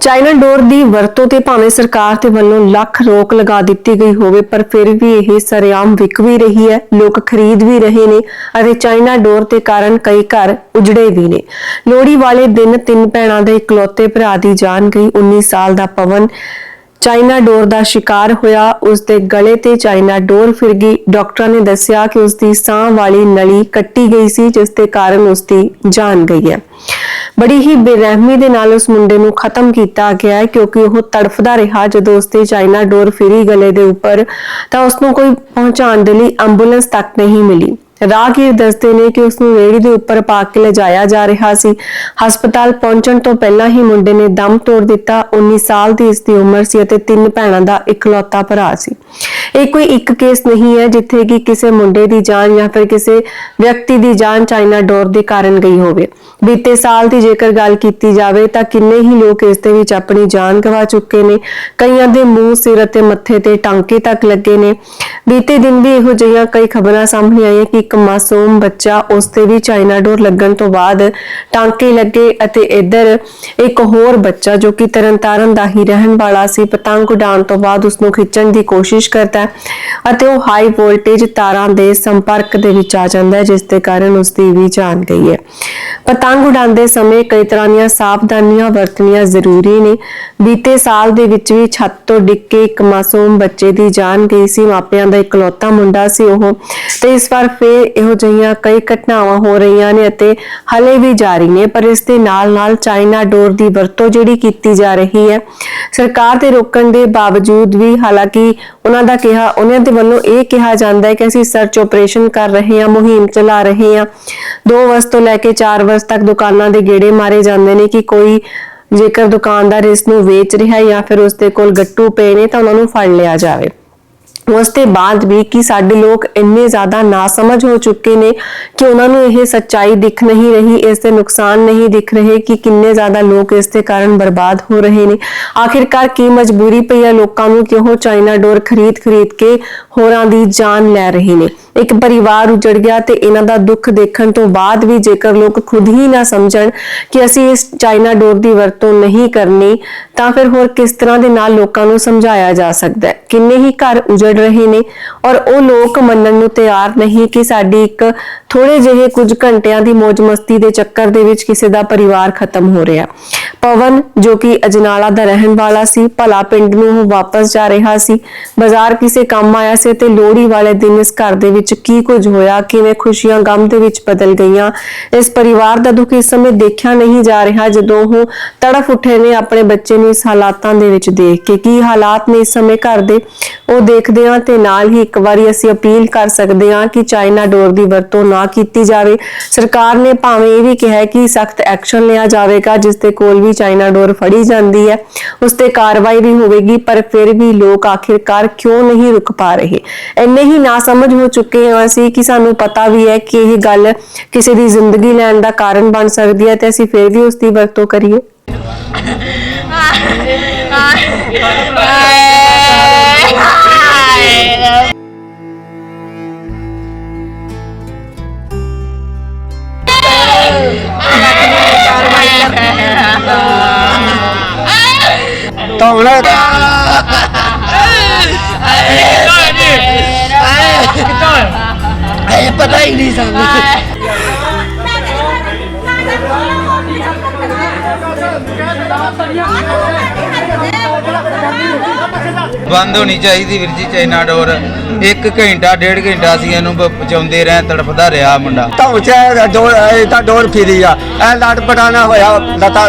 China ਡੋਰ ਦੀ ਵਰਤੋਂ ਤੇ ਭਾਵੇਂ ਸਰਕਾਰ ਦੇ ਵੱਲੋਂ ਲੱਖ ਰੋਕ ਲਗਾ ਦਿੱਤੀ ਗਈ ਹੋਵੇ, ਪਰ ਫਿਰ ਵੀ ਇਹ ਸਰੇਆਮ ਵਿਕ ਵੀ ਰਹੀ ਹੈ, ਲੋਕ ਖਰੀਦ ਵੀ ਰਹੇ ਨੇ ਅਤੇ ਚਾਈਨਾ ਡੋਰ ਦੇ ਕਾਰਨ ਕਈ ਘਰ ਉਜੜੇ ਵੀ ਨੇ। ਲੋਹੜੀ ਵਾਲੇ ਦਿਨ ਤਿੰਨ ਭੈਣਾਂ ਦੇ ਇਕਲੌਤੇ ਭਰਾ ਦੀ ਜਾਨ ਗਈ 19 ਸਾਲ ਦਾ ਪਵਨ ਚਾਈਨਾ ਡੋਰ ਦਾ ਸ਼ਿਕਾਰ ਹੋਇਆ, ਉਸ ਦੇ ਗਲੇ ਤੇ ਚਾਈਨਾ ਡੋਰ ਫਿਰ ਗਈ। ਡਾਕਟਰਾਂ ਨੇ ਦੱਸਿਆ ਕਿ ਉਸ ਦੀ ਸਾਹ ਵਾਲੀ ਨਲੀ ਕੱਟੀ ਗਈ ਸੀ, ਜਿਸ ਦੇ ਕਾਰਨ ਉਸ ਦੀ ਜਾਨ ਗਈ ਹੈ। ਬੜੀ ਹੀ ਬੇਰਹਿਮੀ ਦੇ ਨਾਲ ਉਸ ਮੁੰਡੇ ਨੂੰ ਖਤਮ ਕੀਤਾ ਗਿਆ ਹੈ, ਕਿਉਂਕਿ ਉਹ ਤੜਫਦਾ ਰਿਹਾ। ਜਦੋਂ ਉਸ ਤੇ ਚਾਈਨਾ ਡੋਰ ਫਿਰੀ ਗਲੇ ਦੇ ਉੱਪਰ, ਤਾਂ ਉਸ ਨੂੰ ਕੋਈ ਪਹੁੰਚਾਉਣ ਦੇ ਲਈ ਐਂਬੂਲੈਂਸ ਤੱਕ ਨਹੀਂ ਮਿਲੀ। ਰਾਹਗੀਰ ਦੱਸਦੇ ਨੇ ਕਿ ਉਸ ਨੂੰ ਰੇੜੀ ਦੇ ਉੱਪਰ ਪਾ ਕੇ ਲਿਜਾਇਆ ਜਾ ਰਿਹਾ ਸੀ। ਹਸਪਤਾਲ ਪਹੁੰਚਣ ਤੋਂ ਪਹਿਲਾਂ ਹੀ ਮੁੰਡੇ ਨੇ ਦਮ ਤੋੜ ਦਿੱਤਾ। 19 ਸਾਲ ਦੀ ਇਸ ਦੀ ਉਮਰ ਸੀ ਅਤੇ ਤਿੰਨ ਭੈਣਾਂ ਦਾ ਇਕਲੌਤਾ ਭਰਾ ਸੀ। ਇਹ ਕੋਈ ਇੱਕ ਕੇਸ ਨਹੀਂ ਹੈ ਜਿੱਥੇ ਕਿ ਕਿਸੇ ਮੁੰਡੇ ਦੀ ਜਾਨ ਜਾਂ ਫਿਰ ਕਿਸੇ ਵਿਅਕਤੀ ਦੀ ਜਾਨ ਚਾਈਨਾ ਡੋਰ ਦੇ ਕਾਰਨ ਗਈ ਹੋਵੇ। ਬੀਤੇ ਸਾਲ ਦੀ ਜੇਕਰ ਗੱਲ ਕੀਤੀ ਜਾਵੇ ਤਾਂ ਕਿੰਨੇ ਹੀ ਲੋਕ ਇਸ ਦੇ ਵਿੱਚ ਆਪਣੀ ਜਾਨ ਗਵਾ ਚੁੱਕੇ ਨੇ। ਕਈਆਂ ਦੇ ਮੂੰਹ, ਸਿਰ ਅਤੇ ਮੱਥੇ ਤੇ ਟਾਂਕੇ ਤੱਕ ਲੱਗੇ ਨੇ। ਬੀਤੇ ਦਿਨ ਵੀ ਇਹੋ ਜਿਹੀਆਂ ਕਈ ਖਬਰਾਂ ਸਾਹਮਣੇ ਆਈਆਂ ਕਿ ਇੱਕ ਮਾਸੂਮ ਬੱਚਾ ਉਸ ਤੇ ਵੀ ਚਾਈਨਾ ਡੋਰ ਲੱਗਣ ਤੋਂ ਬਾਅਦ ਟਾਂਕੇ ਲੱਗੇ ਅਤੇ ਇੱਧਰ ਇੱਕ ਹੋਰ ਬੱਚਾ ਜੋ ਕਿ ਤਰਨਤਾਰਨ ਦਾ ਹੀ ਰਹਿਣ ਵਾਲਾ ਸੀ, ਪਤੰਗ ਉਡਾਉਣ ਤੋਂ ਬਾਅਦ ਉਸ ਨੂੰ ਖਿੱਚਣ ਦੀ ਕੋਸ਼ਿਸ਼ ਕਰਦਾ ਹੈ ਅਤੇ ਉਹ ਹਾਈ ਵੋਲਟੇਜ ਤਾਰਾਂ ਦੇ ਸੰਪਰਕ ਦੇ ਵਿੱਚ ਆ ਜਾਂਦਾ ਹੈ, ਜਿਸ ਦੇ ਕਾਰਨ ਉਸ ਦੀ ਵੀ ਜਾਨ ਗਈ ਹੈ। ਪਤੰਗ ਉਡਾਉਂਦੇ ਸਮੇਂ ਕਈ ਤਰ੍ਹਾਂ ਦੀਆਂ ਸਾਵਧਾਨੀਆਂ ਵਰਤਣੀਆਂ ਜ਼ਰੂਰੀ ਨੇ। ਬੀਤੇ ਸਾਲ ਦੇ ਵਿੱਚ ਵੀ ਛੱਤ ਤੋਂ ਡਿੱਗ ਕੇ ਇੱਕ ਮਾਸੂਮ ਬੱਚੇ ਦੀ ਜਾਨ ਗਈ ਸੀ। ਮਾਪਿਆਂ ਦਾ ਇਕਲੌਤਾ ਮੁੰਡਾ ਸੀ ਉਹ। ਤੇ ਇਸ ਵਾਰ ਫੇਰ ਇਹੋ ਜਿਹੀਆਂ ਕਈ ਘਟਨਾਵਾਂ ਹੋ ਰਹੀਆਂ ਨੇ ਅਤੇ ਹਲੇ ਵੀ ਜਾਰੀ ਨੇ, ਪਰ ਇਸ ਦੇ ਨਾਲ-ਨਾਲ ਚਾਈਨਾ ਡੋਰ ਦੀ ਵਰਤੋਂ ਜਿਹੜੀ ਕੀਤੀ ਜਾ ਰਹੀ ਹੈ, ਸਰਕਾਰ ਦੇ ਰੋਕਣ ਦੇ ਬਾਵਜੂਦ ਵੀ ਹਾਲਾਂਕਿ ਉਹਨਾਂ ਦਾ ਕਿਹਾ ਉਹਨਾਂ ਦੇ ਵੱਲੋਂ ਇਹ ਕਿਹਾ ਜਾਂਦਾ ਹੈ ਕਿ ਅਸੀਂ ਸਰਚ ਆਪਰੇਸ਼ਨ ਕਰ ਰਹੇ ਹਾਂ, ਮੁਹਿੰਮ ਚਲਾ ਰਹੇ ਹਾਂ। 2 ਵਜੇ ਤੋਂ ਲੈ ਕੇ 4 ਵਜੇ ਤੱਕ ਦੁਕਾਨਾਂ ਦੇ ਗੇੜੇ ਮਾਰੇ ਜਾਂਦੇ ਨੇ ਕਿ ਕੋਈ ਜੇਕਰ ਦੁਕਾਨਦਾਰ ਇਸ ਨੂੰ ਵੇਚ ਰਿਹਾ ਹੈ ਜਾਂ ਫਿਰ ਉਸ ਦੇ ਕੋਲ ਗੱਟੂ ਪਏ ਨੇ ਤਾਂ ਉਹਨਾਂ ਨੂੰ ਫੜ ਲਿਆ ਜਾਵੇ। ਉਸ ਦੇ ਬਾਅਦ ਵੀ ਕਿ ਸਾਡੇ ਲੋਕ ਇੰਨੇ ਜ਼ਿਆਦਾ ਨਾਸਮਝ ਹੋ ਚੁੱਕੇ ਨੇ ਕਿ ਉਹਨਾਂ ਨੂੰ ਇਹ ਸੱਚਾਈ ਦਿਖ ਨਹੀਂ ਰਹੀ, ਇਸ ਦੇ ਨੁਕਸਾਨ ਨਹੀਂ ਦਿਖ ਰਹੇ ਕਿ ਕਿੰਨੇ ਜ਼ਿਆਦਾ ਲੋਕ ਇਸ ਦੇ ਕਾਰਨ ਬਰਬਾਦ ਹੋ ਰਹੇ ਨੇ। ਆਖਿਰਕਾਰ ਕੀ ਮਜਬੂਰੀ ਪਈ ਹੈ ਲੋਕਾਂ ਨੂੰ ਕਿ ਉਹ ਚਾਈਨਾ ਡੋਰ ਖਰੀਦ ਖਰੀਦ ਕੇ ਹੋਰਾਂ ਦੀ ਜਾਨ ਲੈ ਰਹੇ ਨੇ। ਇੱਕ ਪਰਿਵਾਰ ਉਜੜ ਗਿਆ ਤੇ ਇਹਨਾਂ ਦਾ ਦੁੱਖ ਦੇਖਣ ਤੋਂ ਬਾਅਦ ਵੀ ਜੇਕਰ ਲੋਕ ਖੁਦ ਹੀ ਨਾ ਸਮਝਣ ਕਿ ਅਸੀਂ ਇਸ ਚਾਈਨਾ ਡੋਰ ਦੀ ਵਰਤੋਂ ਨਹੀਂ ਕਰਨੀ, ਤਾਂ ਫਿਰ ਹੋਰ ਕਿਸ ਤਰ੍ਹਾਂ ਦੇ ਨਾਲ ਲੋਕਾਂ ਨੂੰ ਸਮਝਾਇਆ ਜਾ ਸਕਦਾ ਹੈ? ਕਿੰਨੇ ਹੀ ਘਰ ਉਜੜ ਰਹੇ ਨੇ ਔਰ ਉਹ ਲੋਕ ਮੰਨਣ ਨੂੰ ਤਿਆਰ ਨਹੀਂ ਕਿ ਸਾਡੀ ਇੱਕ ਥੋੜੇ ਜਿਹੇ ਕੁਝ ਘੰਟਿਆਂ ਦੀ ਮौज ਮਸਤੀ ਦੇ ਚੱਕਰ ਦੇ ਵਿੱਚ ਕਿਸੇ ਦਾ ਪਰਿਵਾਰ ਖਤਮ ਹੋ ਰਿਹਾ। ਪਵਨ, ਜੋ ਕਿ ਅਜਨਾਲਾ ਦਾ ਰਹਿਣ ਵਾਲਾ ਸੀ, ਭਲਾ ਪਿੰਡ ਨੂੰ ਉਹ ਵਾਪਸ ਜਾ ਰਿਹਾ ਸੀ। ਬਾਜ਼ਾਰ ਕਿਸੇ ਕੰਮ ਆਇਆ ਸੀ ਤੇ ਲੋਹੜੀ ਵਾਲੇ ਦਿਨ ਇਸ ਘਰ ਦੇ ਵਿੱਚ ਕੀ ਕੁਝ ਹੋਇਆ, ਕਿਵੇਂ ਖੁਸ਼ੀਆਂ ਗਮ ਦੇ ਵਿੱਚ ਬਦਲ ਗਈਆਂ। ਇਸ ਪਰਿਵਾਰ ਦਾ ਦੁੱਖ ਇਸ ਸਮੇਂ ਦੇਖਿਆ ਨਹੀਂ ਜਾ ਰਿਹਾ, ਜਦੋਂ ਉਹ ਤੜਫ ਉੱਠੇ ਨੇ ਆਪਣੇ ਬੱਚੇ ਨੂੰ ਇਸ ਹਾਲਾਤਾਂ ਦੇ ਵਿੱਚ ਦੇਖ ਕੇ। ਕੀ ਹਾਲਾਤ ਨੇ ਇਸ ਸਮੇਂ ਘਰ ਦੇ? ਉਹ ਦੇਖਦੇ ਹਾਂ ਤੇ ਨਾਲ ਹੀ ਇੱਕ ਵਾਰੀ ਅਸੀਂ ਅਪੀਲ ਕਰ ਸਕਦੇ ਹਾਂ ਕਿ ਚਾਈਨਾ ਡੋਰ ਦੀ ਵਰਤੋਂ ਨਾ ਕੀਤੀ ਜਾਵੇ। ਸਰਕਾਰ ਨੇ ਭਾਵੇਂ ਇਹ ਵੀ ਕਿਹਾ ਕਿ ਸਖਤ ਐਕਸ਼ਨ ਲਿਆ ਜਾਵੇਗਾ, ਜਿਸ ਦੇ ਕੋਲ ਵੀ ਚਾਈਨਾ ਡੋਰ ਫੜੀ ਜਾਂਦੀ ਹੈ। ਉਸ ਤੇ ਕਾਰਵਾਈ ਵੀ ਹੋਵੇਗੀ, ਪਰ ਫਿਰ ਵੀ ਲੋਕ ਆਖਿਰਕਾਰ ਕਿਉਂ ਨਹੀਂ ਰੁਕ ਪਾ ਰਹੇ? ਇੰਨੇ ਹੀ ਨਾ ਸਮਝ ਹੋ ਚੁੱਕੇ ਹਾਂ ਅਸੀਂ ਕਿ ਸਾਨੂੰ ਪਤਾ ਵੀ ਹੈ ਕਿ ਇਹ ਗੱਲ ਕਿਸੇ ਦੀ ਜ਼ਿੰਦਗੀ ਲੈਣ ਦਾ ਕਾਰਨ ਬਣ ਸਕਦੀ ਹੈ ਤੇ ਅਸੀਂ ਫਿਰ ਵੀ ਉਸ ਦੀ ਵਰਤੋਂ ਕਰੀਏ। ਤਾਂ ਹੁਣ ਇਹ ਪਤਾ ਹੀ ਨਹੀਂ ਸਾਨੂੰ। ਬੰਦ ਹੋਣੀ ਚਾਹੀਦੀ ਵੀਰ ਜੀ ਚਾਈਨਾ ਡੋਰ। ਇੱਕ ਘੰਟਾ ਡੇਢ ਘੰਟਾ ਸੀ ਇਹਨੂੰ ਬਚਾਉਂਦੇ ਰਹੇ ਤੜਫਦਾ ਰਿਹਾ ਮੁੰਡਾ। ਤਾਂ ਚ ਡੋਰ ਇਹ ਤਾਂ ਡੋਰ ਫਿਰੀ ਆ। ਇਹ ਲੜ ਪਟਾਣਾ ਹੋਇਆ ਲਤਾ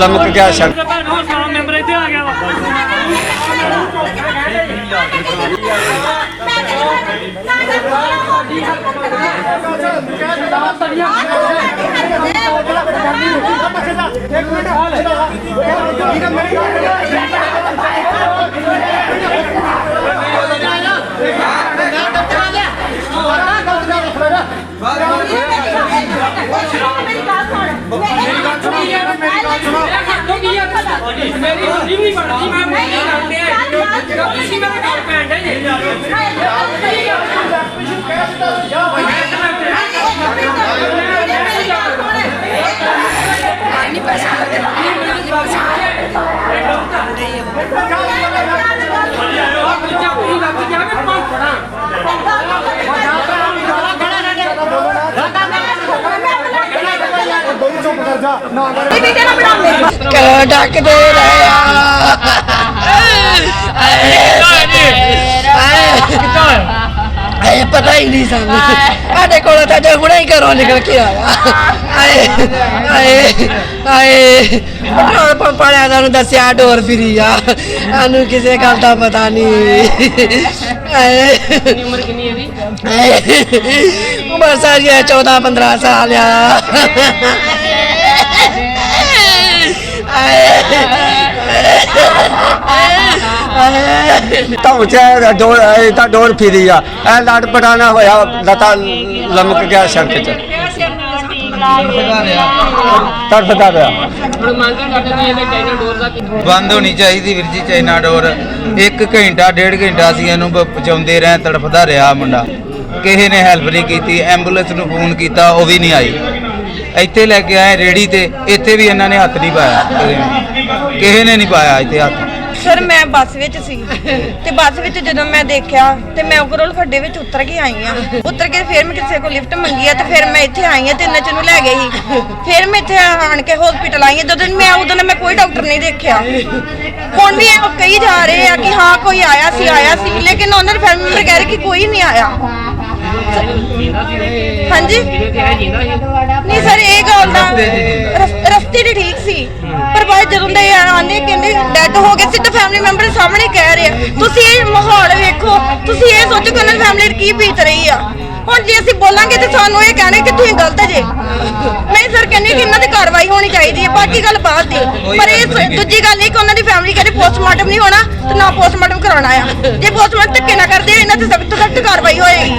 ਲਮਕ ਗਿਆ ਸੜ ਮੇਰੀ ਨਹੀਂ ਬਣਦੀ ਮੈਂ ਨਹੀਂ ਕਰਦੇ ਆ ਡੱਕਦੇ ਰਹੇ ਆਏ ਪਤਾ ਹੀ ਨਹੀਂ ਸਾਨੂੰ। ਸਾਡੇ ਕੋਲ ਤਾਂ ਜੇ ਹੁਣੇ ਹੀ ਘਰੋਂ ਨਿਕਲ ਕੇ ਆਇਆ। ਆਏ ਆਏ ਆਏ ਪੈਟਰੋਲ ਪੰਪ ਵਾਲਿਆਂ ਦਾ ਨੂੰ ਦੱਸਿਆ, ਡੋਰ ਫਿਰੀ ਆ। ਸਾਨੂੰ ਕਿਸੇ ਗੱਲ ਦਾ ਪਤਾ ਨਹੀਂ। ਆਏ ਉਮਰ ਕਿੰਨੀ ਹੈ ਦੀ ਉਮਰ ਸਾਰੀ 14 15 ਸਾਲ ਆ। ਤਾਂ ਉੱਚਾ ਡੋਰ, ਇਹ ਤਾਂ ਡੋਰ ਫਿਰੀ ਆ। ਇਹ ਲੜ ਪਟਾਣਾ ਹੋਇਆ, ਲਤਾ ਲਮਕ ਗਿਆ ਸੜਕ 'ਚ ਤੜਫਦਾ ਪਿਆ। ਬੰਦ ਹੋਣੀ ਚਾਹੀਦੀ ਵੀਰ ਜੀ, ਚਾਈਨਾ ਡੋਰ। ਇੱਕ ਘੰਟਾ, ਡੇਢ ਘੰਟਾ ਅਸੀਂ ਇਹਨੂੰ ਬ- ਬਚਾਉਂਦੇ ਰਹੇ ਤੜਫਦਾ ਰਿਹਾ ਮੁੰਡਾ। ਕਿਸੇ ਨੇ ਹੈਲਪ ਨਹੀਂ ਕੀਤੀ ਐਂਬੂਲੈਂਸ ਨੂੰ ਫੋਨ ਕੀਤਾ, ਉਹ ਵੀ ਨਹੀਂ ਆਈ। ਇੱਥੇ ਲੈ ਕੇ ਆਏ ਰੇੜੀ ਤੇ, ਇੱਥੇ ਵੀ ਇਹਨਾਂ ਨੇ ਹੱਥ ਨਹੀਂ ਪਾਇਆ। ਕਿਸੇ ਨੇ ਨਹੀਂ ਪਾਇਆ ਇੱਥੇ ਹੱਥ। ਸਰ, ਮੈਂ ਬੱਸ ਵਿੱਚ ਸੀ ਤੇ ਬੱਸ ਵਿੱਚ ਜਦੋਂ ਮੈਂ ਦੇਖਿਆ ਤੇ ਮੈਂ ਉਗਰੋਲ ਖੱਡੇ ਵਿੱਚ ਉਤਰ ਕੇ ਆਈ ਆ ਉਤਰ ਕੇ ਫਿਰ ਮੈਂ ਕਿਸੇ ਕੋਲ ਲਿਫਟ ਮੰਗੀ ਆ ਤੇ ਫਿਰ ਮੈਂ ਇੱਥੇ ਆਈ ਆ ਤੇ ਨਚ ਨੂੰ ਲੈ ਗਏ ਸੀ ਫਿਰ ਮੈਂ ਇੱਥੇ ਆਣ ਕੇ ਹਸਪੀਟਲ ਆਈ ਆ ਜਦੋਂ ਮੈਂ, ਉਦੋਂ ਮੈਂ ਕੋਈ ਡਾਕਟਰ ਨਹੀਂ ਦੇਖਿਆ। ਹੁਣ ਵੀ ਇਹ ਕਹੀ ਜਾ ਰਹੇ ਆ ਕਿ ਹਾਂ, ਕੋਈ ਆਇਆ ਸੀ ਆਇਆ ਸੀ, ਲੇਕਿਨ ਉਹਨਾਂ ਦੇ ਫੈਮਿਲੀ ਮੈਂਬਰ ਕਹਿ ਰਹੇ ਕਿ ਕੋਈ ਨਹੀਂ ਆਇਆ। ਹਾਂਜੀ? ਨਹੀਂ ਸਰ, ਇਹ ਗੱਲ ਦਾ ਰਸ- ਠੀਕ ਸੀ। ਪਰ ਬਾਅਦ ਜਦੋਂ ਦੇ ਆਂਦੇ ਕਹਿੰਦੇ ਡੈਡ ਹੋ ਗਏ ਸਿੱਧਾ ਫੈਮਿਲੀ ਮੈਂਬਰ ਸਾਹਮਣੇ ਕਹਿ ਰਹੇ ਤੁਸੀਂ ਇਹ ਮਾਹੌਲ ਵੇਖੋ, ਤੁਸੀਂ ਇਹ ਸੋਚੋ ਕਿ ਉਹਨਾਂ ਦੀ ਫੈਮਿਲੀ ਕੀ ਬੀਤ ਰਹੀ ਆ। ਹੁਣ ਜੇ ਅਸੀਂ ਬੋਲਾਂਗੇ ਤੇ ਸਾਨੂੰ ਇਹ ਕਹਿਣਗੇ ਕਿ ਤੁਸੀਂ ਗਲਤ ਜੇ। ਨਹੀਂ ਸਰ ਕਹਿੰਦੇ ਕਿ ਇਹਨਾਂ ਦੀ ਕਾਰਵਾਈ ਹੋਣੀ ਚਾਹੀਦੀ ਹੈ ਬਾਕੀ ਗੱਲ ਬਾਅਦ ਦੀ। ਪਰ ਇਹ ਦੂਜੀ ਗੱਲ ਇਹ ਕਿ ਉਹਨਾਂ ਦੀ ਫੈਮਿਲੀ ਕਹਿੰਦੇ ਪੋਸਟਮਾਰਟਮ ਨਹੀਂ ਹੋਣਾ ਤੇ ਨਾ ਪੋਸਟਮਾਰਟਮ ਕਰਾਉਣਾ ਆ। ਜੇ ਪੋਸਟਮਾਰਟਮ ਧੱਕੇ ਨਾ ਕਰਦੇ ਇਹਨਾਂ ਤੇ ਸਖਤ ਤੋਂ ਸਖਤ ਕਾਰਵਾਈ ਹੋਏਗੀ।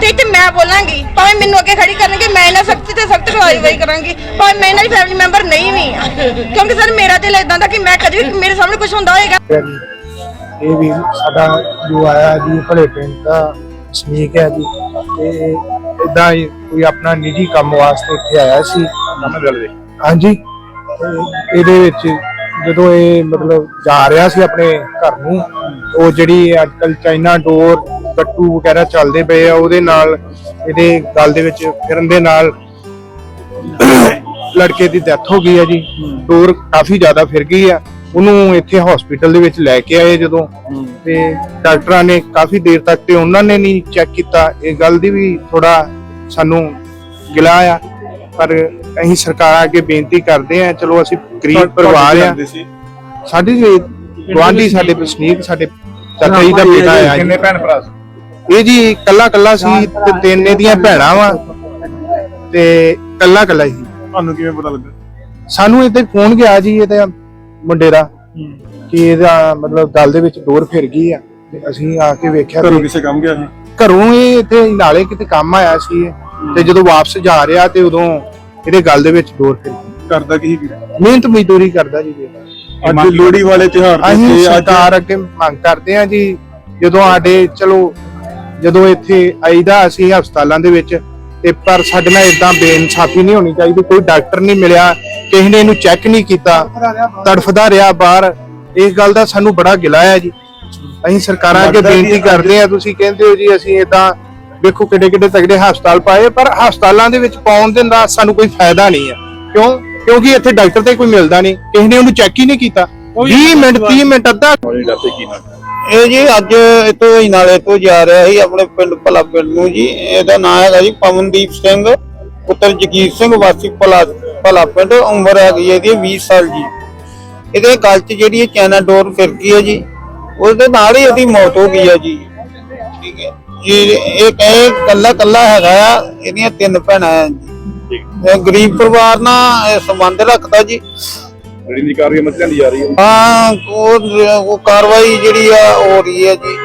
ਤੇ ਇੱਥੇ ਮੈਂ ਬੋਲਾਂਗੀ। ਭਾਵੇਂ ਮੈਨੂੰ ਅੱਗੇ ਖੜੀ ਕਰਨਗੇ ਮੈਂ ਇਹਨਾਂ ਸਖਤੀ ਤੇ ਸਖਤ ਕਾਰਵਾਈ ਕਰਾਂਗੀ। ਭਾਵੇਂ ਮੈਂ ਇਹਨਾਂ ਦੀ ਫੈਮਿਲੀ ਮੈਂਬਰ ਨਹੀਂ ਵੀ ਆ। ਕਿਉਂਕਿ ਸਰ ਮੇਰਾ ਦਿਲ ਇਦਾਂ ਦਾ ਕਿ ਮੈਂ ਕਦੇ ਵੀ ਮੇਰੇ ਸਾਹਮਣੇ ਕੁਝ ਹੁੰਦਾ ਹੋਏਗਾ। ਇਹ ਵੀ ਸਾਡਾ ਜੋ ਆਇਆ ਜੀ ਭਲੇ ਪਿੰਡ ਦਾ ਸਮੀਕ ਹੈ ਜੀ। ਤੇ ਇਦਾਂ ਹੀ ਕੋਈ ਆਪਣਾ ਨਿੱਜੀ ਕੰਮ ਵਾਸਤੇ ਇੱਥੇ ਆਇਆ ਸੀ। ਹਾਂਜੀ। ਤੇ ਇਹਦੇ ਵਿੱਚ ਜਦੋਂ ਇਹ ਮਤਲਬ ਜਾ ਰਿਹਾ ਸੀ ਆਪਣੇ ਘਰ ਨੂੰ ਉਹ ਜਿਹੜੀ ਅੱਜ ਕੱਲ ਚਾਈਨਾ ਡੋਰ ਗੱਟੂ ਵਗੈਰਾ ਚੱਲਦੇ ਪਏ ਆ ਉਹਦੇ ਨਾਲ ਇਹਦੇ ਗਲ ਦੇ ਵਿੱਚ ਫਿਰਨ ਦੇ ਨਾਲ ਲੜਕੇ ਦੀ ਡੈਥ ਹੋ ਗਈ ਹੈ ਜੀ। ਡੋਰ ਕਾਫੀ ਜ਼ਿਆਦਾ ਫਿਰ ਗਈ ਆ। ਉਹਨੂੰ ਇੱਥੇ ਹਸਪੀਟਲ ਦੇ ਵਿੱਚ ਲੈ ਕੇ ਆਏ ਜਦੋਂ ਤੇ ਡਾਕਟਰਾਂ ਨੇ ਕਾਫੀ ਦੇਰ ਤੱਕ ਤੇ ਉਹਨਾਂ ਨੇ ਨਹੀਂ ਚੈੱਕ ਕੀਤਾ। ਇਹ ਗੱਲ ਦੀ ਵੀ ਥੋੜਾ ਸਾਨੂੰ ਗਿਲਾ ਆ। ਪਰ ਅਸੀਂ ਸਰਕਾਰਾਂ ਅੱਗੇ ਬੇਨਤੀ ਕਰਦੇ ਆ ਚਲੋ ਅਸੀਂ ਗਰੀਬ ਪਰਿਵਾਰ ਆ। ਸਾਡੀ ਗਵਾਂਢੀ ਸਾਡੇ ਵਸਨੀਕ ਸਾਡੇ ਚਾਚਾ ਜੀ ਦਾ ਬੇਟਾ ਆ ਕਿੰਨੇ ਭੈਣ ਭਰਾ ਇਹ ਜੀ ਕੱਲਾ ਕੱਲਾ ਸੀ ਤੇ ਤਿੰਨ ਇਹਦੀਆਂ ਭੈਣਾਂ ਵਾ ਤੇ ਕੱਲਾ ਕੱਲਾ ਹੀ। ਤੁਹਾਨੂੰ ਕਿਵੇਂ ਪਤਾ ਲੱਗਾ? ਸਾਨੂੰ ਇੱਥੇ ਫੋਨ ਗਿਆ ਜੀ ਇਹਦੇ ਮੁੰਡੇ ਦਾ ਕਿ ਇਹਦਾ ਮਤਲਬ ਗਲ ਦੇ ਵਿੱਚ ਡੋਰ ਫਿਰ ਗਈ ਆ ਤੇ ਅਸੀਂ ਆ ਕੇ ਵੇਖਿਆ ਘਰੋਂ ਤੇ ਕਿਸੇ ਕੰਮ ਗਿਆ ਸੀ? ਘਰੋਂ ਇਹ ਇੱਥੇ ਨਾਲੇ ਕਿਤੇ ਕੰਮ ਆਇਆ ਸੀ ਤੇ ਜਦੋਂ ਵਾਪਸ ਜਾ ਰਿਹਾ ਤੇ ਉਦੋਂ ਇਹਦੇ ਗਲ ਦੇ ਵਿੱਚ ਡੋਰ ਫਿਰ ਗਈ। ਕਰਦਾ ਕੀ ਮਿਹਨਤ ਮਜ਼ਦੂਰੀ ਕਰਦਾ ਜੀ। ਅੱਜ ਲੋਹੜੀ ਵਾਲੇ ਤਿਉਹਾਰ ਅੱਜ ਸਰਕਾਰ ਅੱਗੇ ਮੰਗ ਕਰਦੇ ਹਾਂ ਜੀ ਜਦੋਂ ਸਾਡੇ ਚਲੋ ਜਦੋਂ ਇੱਥੇ ਆਈਦਾ ਅਸੀਂ ਹਸਪਤਾਲਾਂ ਦੇ ਵਿੱਚ ਤੇ ਪਰ ਸਾਡੇ ਨਾਲ ਇਦਾਂ ਬੇਇਨਸਾਫੀ ਨਹੀਂ ਹੋਣੀ ਚਾਹੀਦੀ ਕੋਈ ਡਾਕਟਰ ਨਹੀਂ ਮਿਲਿਆ ਕਿਸੇ ਨੇ ਇਹਨੂੰ ਚੈੱਕ ਨਹੀਂ ਕੀਤਾ ਤੜਫਦਾ ਰਿਹਾ ਬਾਹਰ। ਇਸ ਗੱਲ ਦਾ ਸਾਨੂੰ ਬੜਾ ਗਿਲਾ ਹੈ ਜੀ। ਅਸੀਂ ਸਰਕਾਰਾਂ ਅੱਗੇ ਬੇਨਤੀ ਕਰਦੇ ਹਾਂ ਤੁਸੀਂ ਕਹਿੰਦੇ ਹੋ ਜੀ ਅਸੀਂ ਇਦਾਂ ਵੇਖੋ ਕਿੱਡੇ ਕਿੱਡੇ ਤਗੜੇ ਹਸਪਤਾਲ ਪਾਏ ਪਰ ਹਸਪਤਾਲਾਂ ਦੇ ਵਿੱਚ ਪਾਉਣ ਦੇ ਦਾ ਸਾਨੂੰ ਕੋਈ ਫਾਇਦਾ ਨਹੀਂ ਹੈ। ਕਿਉਂ? ਕਿਉਂਕਿ ਇੱਥੇ ਡਾਕਟਰ ਤੇ ਕੋਈ ਮਿਲਦਾ ਨਹੀਂ ਕਿਸੇ ਨੇ ਉਹਨੂੰ ਚੈੱਕ ਹੀ ਨਹੀਂ ਕੀਤਾ। 20 ਮਿੰਟ 30 ਮਿੰਟ ਅੱਧਾ ਇਹ ਜੀ ਅੱਜ ਇਤੋਂ ਹੀ ਨਾਲੇ ਤੋਂ ਜਾ ਰਿਹਾ ਸੀ ਆਪਣੇ ਪਿੰਡ ਭਲਾ ਪਿੰਡ ਨੂੰ ਜੀ। ਇਹਦਾ ਨਾਮ ਹੈਗਾ ਜੀ ਪਵਨਦੀਪ ਸਿੰਘ ਪੁੱਤਰ ਜਗੀਰ ਸਿੰਘ ਵਾਸੀ ਭਲਾ ਭਲਾ ਪਿੰਡ ਉਮਰ ਹੈਗੀ ਇਹਦੀ 20 ਸਾਲ ਜੀ। ਇਹਦੇ ਗਲ 'ਚ ਜਿਹੜੀ ਇਹ ਚੈਨਾ ਡੋਰ ਫਿਰ ਗਈ ਹੈ ਜੀ ਉਹਦੇ ਨਾਲ ਹੀ ਇਹਦੀ ਮੌਤ ਹੋ ਗਈ ਹੈ ਜੀ। ਠੀਕ ਹੈ। ਜੀ ਇਹ ਕਹੇ ਕੱਲਾ ਕੱਲਾ ਹੈਗਾ ਆ ਇਹਦੀਆਂ ਤਿੰਨ ਭੈਣਾਂ ਆ ਜੀ। ਗਰੀਬ ਪਰਿਵਾਰ ਨਾਲ ਸੰਬੰਧ ਰੱਖਦਾ ਜੀ। ਜਿਹੜੀ ਦੀ ਕਾਰਵਾਈ ਮਤਲਬ ਦੀ ਜਾ ਰਹੀ ਹੈ। ਹਾਂ, ਉਹ ਉਹ ਕਾਰਵਾਈ ਜਿਹੜੀ ਆ, ਹੋ ਰਹੀ ਹੈ ਜੀ।